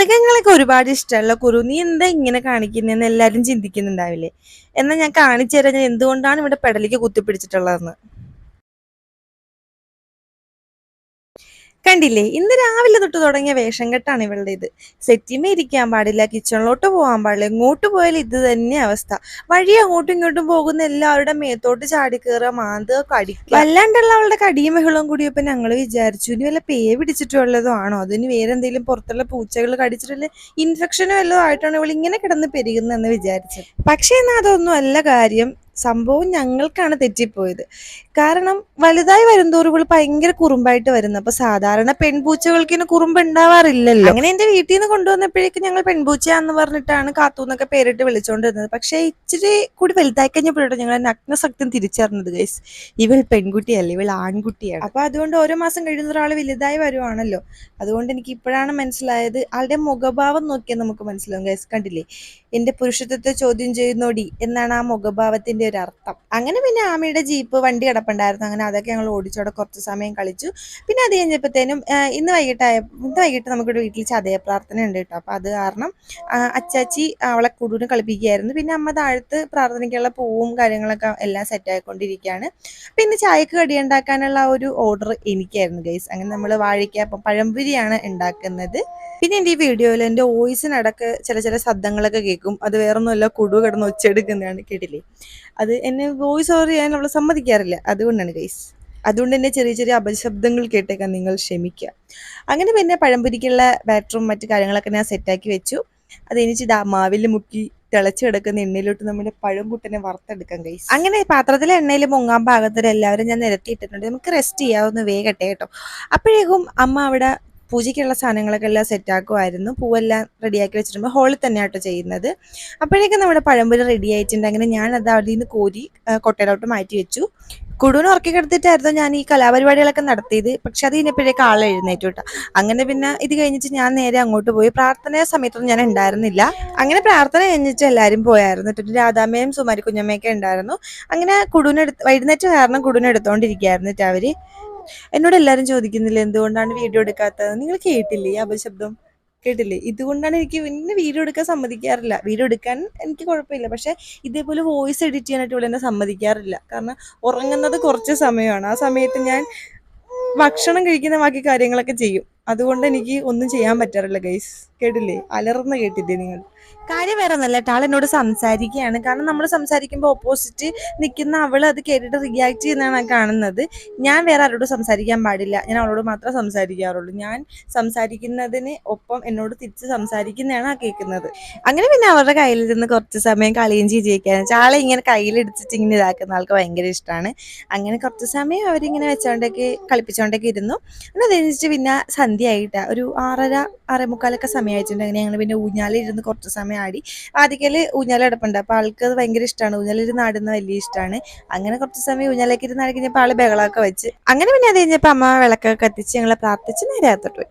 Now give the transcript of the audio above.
മൃഗങ്ങളൊക്കെ ഒരുപാട് ഇഷ്ടമുള്ള കുരു. നീ എന്താ ഇങ്ങനെ കാണിക്കുന്നതെന്ന് എല്ലാവരും ചിന്തിക്കുന്നുണ്ടാവില്ലേ? എന്നാൽ ഞാൻ കാണിച്ചു തരാം ഞാൻ എന്തുകൊണ്ടാണ് ഇവിടെ പെടലിക്ക് കുത്തിപ്പിടിച്ചിട്ടുള്ളതെന്ന്. കണ്ടില്ലേ? ഇന്ന് രാവിലെ തൊട്ട് തുടങ്ങിയ വേഷം കെട്ടാണ് ഇവളുടെ ഇത്. സെറ്റിമേ ഇരിക്കാൻ പാടില്ല കിച്ചണിലോട്ട് പോകാൻ പാടില്ല ഇങ്ങോട്ട് പോയാലും ഇത് തന്നെ അവസ്ഥ. വഴി അങ്ങോട്ടും ഇങ്ങോട്ടും പോകുന്ന എല്ലാവരുടെ മേത്തോട്ട് ചാടി കയറുക മാന്ത കടിക്കുക. അല്ലാണ്ടുള്ള അവളുടെ കടിയും ബഹളവും കൂടിയപ്പോൾ ഞങ്ങൾ വിചാരിച്ചു. ഇനി വല്ല പേ പിടിച്ചിട്ടുള്ളതോ ആണോ? അതിന് വേറെ എന്തെങ്കിലും പുറത്തുള്ള പൂച്ചകൾ കടിച്ചിട്ടുള്ള ഇൻഫെക്ഷനോ വല്ലതോ ആയിട്ടാണ് ഇവൾ ഇങ്ങനെ കിടന്ന് പെരുകുന്നതെന്ന് വിചാരിച്ചത്? പക്ഷേ എന്നാൽ അതൊന്നും അല്ല കാര്യം. സംഭവം ഞങ്ങൾക്കാണ് തെറ്റിപ്പോയത്. കാരണം വലുതായി വരുന്തോറും ഇവൾ ഭയങ്കര കുറുമ്പായിട്ട് വരുന്നു. അപ്പൊ സാധാരണ പെൺപൂച്ചകൾക്ക് ഇങ്ങനെ കുറുമ്പ് ഉണ്ടാവാറില്ലല്ലോ അങ്ങനെ എന്റെ വീട്ടിൽ നിന്ന് കൊണ്ടുവന്നപ്പോഴേക്കും ഞങ്ങൾ പെൺപൂച്ചയാന്ന് പറഞ്ഞിട്ടാണ് കാത്തൂന്നൊക്കെ പേരിട്ട് വിളിച്ചോണ്ടിരുന്നത്. പക്ഷെ ഇച്ചിരി കൂടി വലുതായി കഴിഞ്ഞപ്പോഴും ഞങ്ങൾ നഗ്നസത്യം തിരിച്ചറിഞ്ഞത് ഗൈസ് ഇവൾ പെൺകുട്ടിയല്ല ഇവൾ ആൺകുട്ടിയാണ്. അപ്പൊ അതുകൊണ്ട് ഓരോ മാസം കഴിയുന്ന ഒരാൾ വലുതായി വരുവാണല്ലോ. അതുകൊണ്ട് എനിക്ക് ഇപ്പോഴാണ് മനസ്സിലായത് ആളുടെ മുഖഭാവം നോക്കിയാൽ നമുക്ക് മനസ്സിലാവും ഗൈസ് കണ്ടില്ലേ? എന്റെ പുരുഷത്വത്തെ ചോദ്യം ചെയ്യുന്നോടി എന്നാണ് ആ മുഖഭാവത്തിന്റെ ഒരു അർത്ഥം. അങ്ങനെ പിന്നെ ആമയുടെ ജീപ്പ് വണ്ടി കിടപ്പുണ്ടായിരുന്നു അങ്ങനെ അതൊക്കെ ഞങ്ങൾ ഓടിച്ചോടെ കുറച്ച് സമയം കളിച്ചു. പിന്നെ അത് കഴിഞ്ഞപ്പോഴത്തേനും ഇന്ന് വൈകിട്ടായ ഇന്ന് വൈകിട്ട് നമുക്കിവിടെ വീട്ടിൽ ചതയ പ്രാർത്ഥന ഉണ്ട് കേട്ടോ. അപ്പോൾ അത് കാരണം അച്ചാച്ചി അവളെ കൂടുതലും കളിപ്പിക്കുകയായിരുന്നു. പിന്നെ അമ്മ താഴത്ത് പ്രാർത്ഥനയ്ക്കുള്ള പൂവും കാര്യങ്ങളൊക്കെ എല്ലാം സെറ്റ് ആയിക്കൊണ്ടിരിക്കുകയാണ്. പിന്നെ ചായക്ക് കടി ഉണ്ടാക്കാനുള്ള ഒരു ഓർഡർ എനിക്കായിരുന്നു ഗൈസ് അങ്ങനെ നമ്മൾ വാഴിക്ക പഴംപുരിയാണ് ഉണ്ടാക്കുന്നത്. പിന്നെ എന്റെ ഈ വീഡിയോയിൽ എന്റെ വോയിസിനടക്ക് ചില ചില ശബ്ദങ്ങളൊക്കെ കേൾക്കും. അത് വേറൊന്നുമല്ല കുടു കിടന്ന് ഒച്ചെടുക്കുന്നതാണ് കേട്ടില്ലേ? അത് എന്നെ വോയിസ് ഓവർ ചെയ്യാൻ അവൾ സമ്മതിക്കാറില്ല. അതുകൊണ്ടാണ് ഗൈസ് അതുകൊണ്ട് തന്നെ ചെറിയ ചെറിയ അപശബ്ദങ്ങൾ കേട്ടേക്കാൻ നിങ്ങൾ ക്ഷമിക്കുക. അങ്ങനെ പിന്നെ പഴംപൊരിക്കുള്ള ബാറ്ററും മറ്റു കാര്യങ്ങളൊക്കെ ഞാൻ സെറ്റാക്കി വെച്ചു. അത് എനിക്ക് ഇതാ മാവിൽ മുക്കി തിളച്ചു കിടക്കുന്ന എണ്ണയിലോട്ട് നമ്മുടെ പഴംകുട്ടനെ വറുത്തെടുക്കാം കഴിയും അങ്ങനെ പാത്രത്തിലെ എണ്ണയിൽ മുങ്ങാൻ പാകത്തിൽ എല്ലാവരും ഞാൻ നിരത്തിയിട്ടിട്ടുണ്ട്. നമുക്ക് റെസ്റ്റ് ചെയ്യാവുന്ന വേഗട്ടെ കേട്ടോ. അപ്പോഴേക്കും അമ്മ അവിടെ പൂജയ്ക്കുള്ള സാധനങ്ങളൊക്കെ എല്ലാം സെറ്റാക്കുമായിരുന്നു പൂവെല്ലാം റെഡിയാക്കി വെച്ചിട്ടുണ്ട്. ഹോളിൽ തന്നെ ആട്ടോ ചെയ്യുന്നത്. അപ്പോഴേക്കും നമ്മുടെ പഴംപൊരി റെഡി ആയിട്ടുണ്ട്. അങ്ങനെ ഞാൻ അത് അവിടെ നിന്ന് കോരി കൊട്ടയിലോട്ട് മാറ്റി വെച്ചു. കുടുവിന് ഉറക്കി കിടത്തിട്ടായിരുന്നു ഞാൻ ഈ കലാപരിപാടികളൊക്കെ നടത്തിയത്. പക്ഷെ അത് കഴിഞ്ഞപ്പോഴേക്ക് ആൾ എഴുന്നേറ്റു കേട്ടോ. അങ്ങനെ പിന്നെ ഇത് കഴിഞ്ഞിട്ട് ഞാൻ നേരെ അങ്ങോട്ട് പോയി. പ്രാർത്ഥന സമയത്തൊന്നും ഞാൻ ഉണ്ടായിരുന്നില്ല. അങ്ങനെ പ്രാർത്ഥന കഴിഞ്ഞിട്ട് എല്ലാവരും പോയായിരുന്നു. എന്നിട്ട് രാധാമ്മയും സുമാരി കുഞ്ഞമ്മയൊക്കെ ഉണ്ടായിരുന്നു. അങ്ങനെ കുടുവിനെടുത്ത് വൈകുന്നേരം കാരണം കുടുവിനെടുത്തോണ്ടിരിക്കുകയായിരുന്നു അവർ. എന്നോട് എല്ലാവരും ചോദിക്കുന്നില്ല എന്തുകൊണ്ടാണ് വീഡിയോ എടുക്കാത്തത്? നിങ്ങൾ കേട്ടില്ലേ ഈ അപശബ്ദം? കേട്ടില്ലേ? ഇതുകൊണ്ടാണ് എനിക്ക് പിന്നെ വീഡിയോ എടുക്കാൻ സമ്മതിക്കാറില്ല. വീഡിയോ എടുക്കാൻ എനിക്ക് കുഴപ്പമില്ല. പക്ഷെ ഇതേപോലെ വോയിസ് എഡിറ്റ് ചെയ്യാനായിട്ട് ഇവിടെ എന്നെ സമ്മതിക്കാറില്ല. കാരണം ഉറങ്ങുന്നത് കുറച്ച് സമയമാണ്. ആ സമയത്ത് ഞാൻ ഭക്ഷണം കഴിക്കുന്ന ബാക്കി കാര്യങ്ങളൊക്കെ ചെയ്യും. അതുകൊണ്ട് എനിക്ക് ഒന്നും ചെയ്യാൻ പറ്റാറില്ല ഗൈസ് കേട്ടില്ലേ? അലർന്ന് കേട്ടില്ലേ നിങ്ങൾ? കാര്യം വേറെ ഒന്നല്ല ആൾ എന്നോട് സംസാരിക്കുകയാണ്. കാരണം നമ്മൾ സംസാരിക്കുമ്പോൾ ഓപ്പോസിറ്റ് നിൽക്കുന്ന അവൾ അത് കേട്ടിട്ട് റിയാക്ട് ചെയ്യുന്നതാണ് കാണുന്നത്. ഞാൻ വേറെ ആരോടും സംസാരിക്കാൻ പാടില്ല. ഞാൻ അവളോട് മാത്രമേ സംസാരിക്കാറുള്ളൂ. ഞാൻ സംസാരിക്കുന്നതിന് ഒപ്പം എന്നോട് തിരിച്ച് സംസാരിക്കുന്നതാണ് ആ കേൾക്കുന്നത്. അങ്ങനെ പിന്നെ അവരുടെ കയ്യിലിരുന്ന് കുറച്ച് സമയം കളിയും ചിരിയൊക്കെയാണ് ആളെ ഇങ്ങനെ കയ്യിലെടുത്തിട്ട് ഇങ്ങനെ ഇതാക്കുന്ന ആൾക്ക് ഭയങ്കര ഇഷ്ടമാണ് അങ്ങനെ കുറച്ച് സമയം അവരിങ്ങനെ വെച്ചോണ്ടൊക്കെ കളിപ്പിച്ചോണ്ടൊക്കെ ഇരുന്നു. എന്നാൽ അത് കഴിഞ്ഞിട്ട് പിന്നെ സന്ധ്യ ആയിട്ടാ ഒരു ആറര ആറേ മുക്കാലൊക്കെ സമയമായിട്ടുണ്ട്. അങ്ങനെ ഞങ്ങൾ പിന്നെ ഊഞ്ഞാലിരുന്ന് കുറച്ച് സമയം ആടി ആദ്യക്കൽ ഊഞ്ഞാലടപ്പുണ്ട് അപ്പോൾ ആൾക്ക് അത് ഭയങ്കര ഇഷ്ടമാണ് ഊഞ്ഞാലിരുന്ന് ആടുന്ന വലിയ ഇഷ്ടമാണ് അങ്ങനെ കുറച്ച് സമയം ഊഞ്ഞാലേക്ക് ഇരുന്ന് ആടി കഴിഞ്ഞപ്പോൾ ആൾ ബഹളമൊക്കെ വെച്ച്. അങ്ങനെ പിന്നെ അത് കഴിഞ്ഞപ്പോൾ അമ്മ വിളക്കൊക്കെ കത്തിച്ച് ഞങ്ങളെ പ്രാർത്ഥിച്ച് നേരെ അകത്തോട്ട് പോയി.